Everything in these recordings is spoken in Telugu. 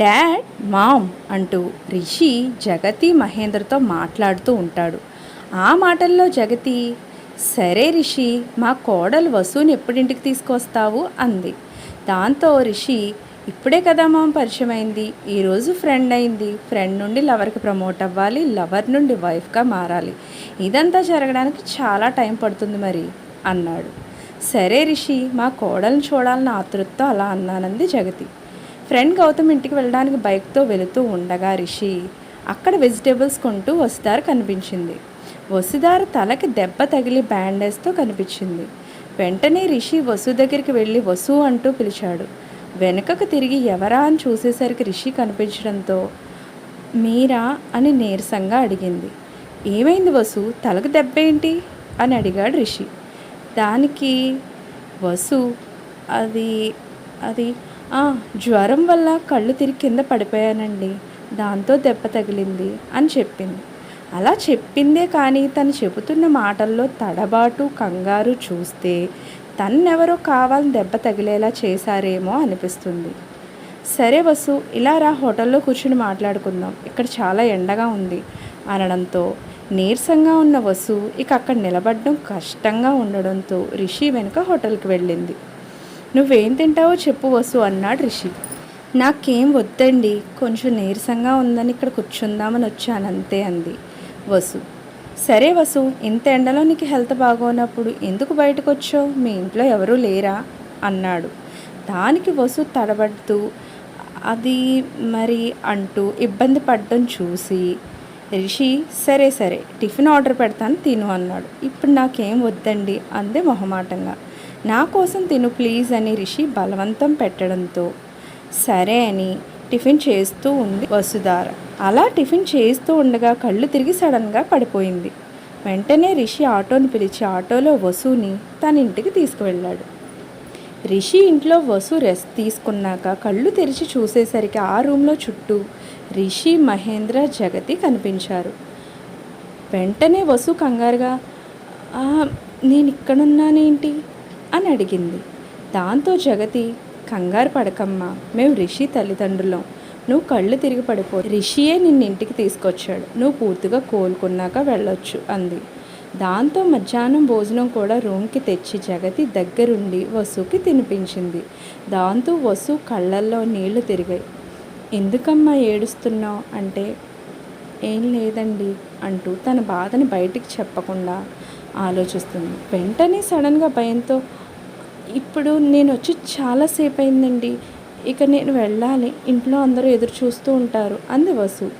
డాడ్ మామ్ అంటూ రిషి జగతి మహేంద్రతో మాట్లాడుతూ ఉంటాడు. ఆ మాటల్లో జగతి సరే రిషి మా కోడలు వసూని ఎప్పుడింటికి తీసుకొస్తావు? అంది. దాంతో రిషి ఇప్పుడే కదా మామ పరిచయం అయింది ఈరోజు ఫ్రెండ్ అయింది. ఫ్రెండ్ నుండి లవర్కి ప్రమోట్ అవ్వాలి. లవర్ నుండి వైఫ్గా మారాలి. ఇదంతా జరగడానికి చాలా టైం పడుతుంది మరి అన్నాడు. సరే రిషి మా కోడల్ని చూడాలని ఆతృతతో అలా అన్నానంది జగతి. ఫ్రెండ్ గౌతమ్ ఇంటికి వెళ్ళడానికి బైక్తో వెళుతూ ఉండగా రిషి అక్కడ వెజిటేబుల్స్ కొంటూ వసుదారు కనిపించింది. వసుదారు తలకి దెబ్బ తగిలి బ్యాండేజ్తో కనిపించింది. వెంటనే రిషి వసు దగ్గరికి వెళ్ళి వసు అంటూ పిలిచాడు. వెనుకకు తిరిగి ఎవరా అని చూసేసరికి రిషి కనిపించడంతో మీరా అని నీరసంగా అడిగింది. ఏమైంది వసు? తలకు దెబ్బ ఏంటి? అని అడిగాడు రిషి. దానికి వసు అది అది జ్వరం వల్ల కళ్ళు తిరిగి కింద పడిపోయానండి. దాంతో దెబ్బ తగిలింది అని చెప్పింది. అలా చెప్పిందే కానీ తను చెబుతున్న మాటల్లో తడబాటు కంగారు చూస్తే తన్నెవరో కావాలని దెబ్బ తగిలేలా చేశారేమో అనిపిస్తుంది. సరే వసు ఇలా రా హోటల్లో కూర్చుని మాట్లాడుకుందాం. ఇక్కడ చాలా ఎండగా ఉంది అనడంతో నీరసంగా ఉన్న వసు ఇక అక్కడ నిలబడడం కష్టంగా ఉండడంతో రిషి వెనుక హోటల్కి వెళ్ళింది. నువ్వేం తింటావో చెప్పు వసు అన్నాడు రిషి. నాకేం వద్దండి కొంచెం నీరసంగా ఉందని ఇక్కడ కూర్చుందామని వచ్చాను అంతే అంది వసు. సరే వసు ఇంత ఎండలో నీకు హెల్త్ బాగోనప్పుడు ఎందుకు బయటకు వచ్చావు మీ ఇంట్లో ఎవరూ లేరా? అన్నాడు. దానికి వసు తడబడుతూ అది మరి అంటూ ఇబ్బంది పడడం చూసి రిషి సరే సరే టిఫిన్ ఆర్డర్ పెడతాను తిను అన్నాడు. ఇప్పుడు నాకేం వద్దండి? అందే మొహమాటంగా. నా కోసం తిను ప్లీజ్ అని రిషి బలవంతం పెట్టడంతో. సరే అని టిఫిన్ చేస్తూ ఉంది వసుధార. అలా టిఫిన్ చేస్తూ ఉండగా కళ్ళు తిరిగి సడన్గా పడిపోయింది. వెంటనే రిషి ఆటోని పిలిచి ఆటోలో వసుని తన ఇంటికి తీసుకువెళ్ళాడు. రిషి ఇంట్లో వసు రెస్ట్ తీసుకున్నాక కళ్ళు తెరిచి చూసేసరికి ఆ రూమ్లో చుట్టూ రిషి మహేంద్ర జగతి కనిపించారు. వెంటనే వసు కంగారుగా నేను ఇక్కడున్నానేంటి అని అడిగింది. దాంతో జగతి కంగారు పడకమ్మా మేము రిషి తల్లిదండ్రులం. నువ్వు కళ్ళు తిరిగి పడిపో. రిషియే నిన్న ఇంటికి తీసుకొచ్చాడు. నువ్వు పూర్తిగా కోలుకున్నాక వెళ్ళొచ్చు అంది. దాంతో మధ్యాహ్నం భోజనం కూడా రూమ్కి తెచ్చి జగతి దగ్గరుండి వసుకి తినిపించింది. దాంతో వసు కళ్ళల్లో నీళ్ళు తిరిగాయి. ఎందుకమ్మా ఏడుస్తున్నావు? అంటే ఏం లేదండి అంటూ తన బాధని బయటికి చెప్పకుండా ఆలోచిస్తుంది. వెంటనే సడన్గా భయంతో ఇప్పుడు నేను వచ్చి చాలాసేపు అయిందండి ఇక నేను వెళ్ళాలి. ఇంట్లో అందరూ ఎదురు చూస్తూ ఉంటారు. అంది వసు.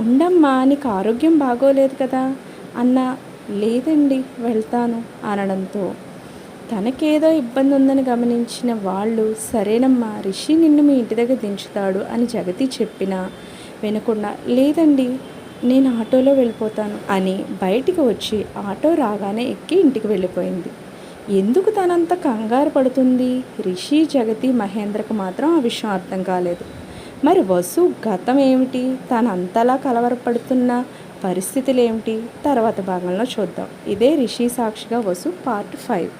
ఉండమ్మా నీకు ఆరోగ్యం బాగోలేదు కదా? అన్న లేదండి వెళ్తాను అనడంతో. తనకేదో ఇబ్బంది ఉందని గమనించిన వాళ్ళు సరేనమ్మా రిషి నిన్ను మీ ఇంటి దగ్గర దించుతాడు అని జగతి చెప్పినా వినకుండా లేదండి నేను ఆటోలో వెళ్ళిపోతాను అని బయటికి వచ్చి ఆటో రాగానే ఎక్కి ఇంటికి వెళ్ళిపోయింది. ఎందుకు తనంత కంగారు పడుతుంది? రిషి జగతి మహేంద్రకు మాత్రం ఆ విషయం అర్థం కాలేదు. మరి వసు గతం ఏమిటి? తనంతలా అంతలా కలవరపడుతున్న పరిస్థితులు ఏమిటి తర్వాత భాగంలో చూద్దాం. ఇదే రిషి సాక్షిగా వసు పార్ట్ ఫైవ్.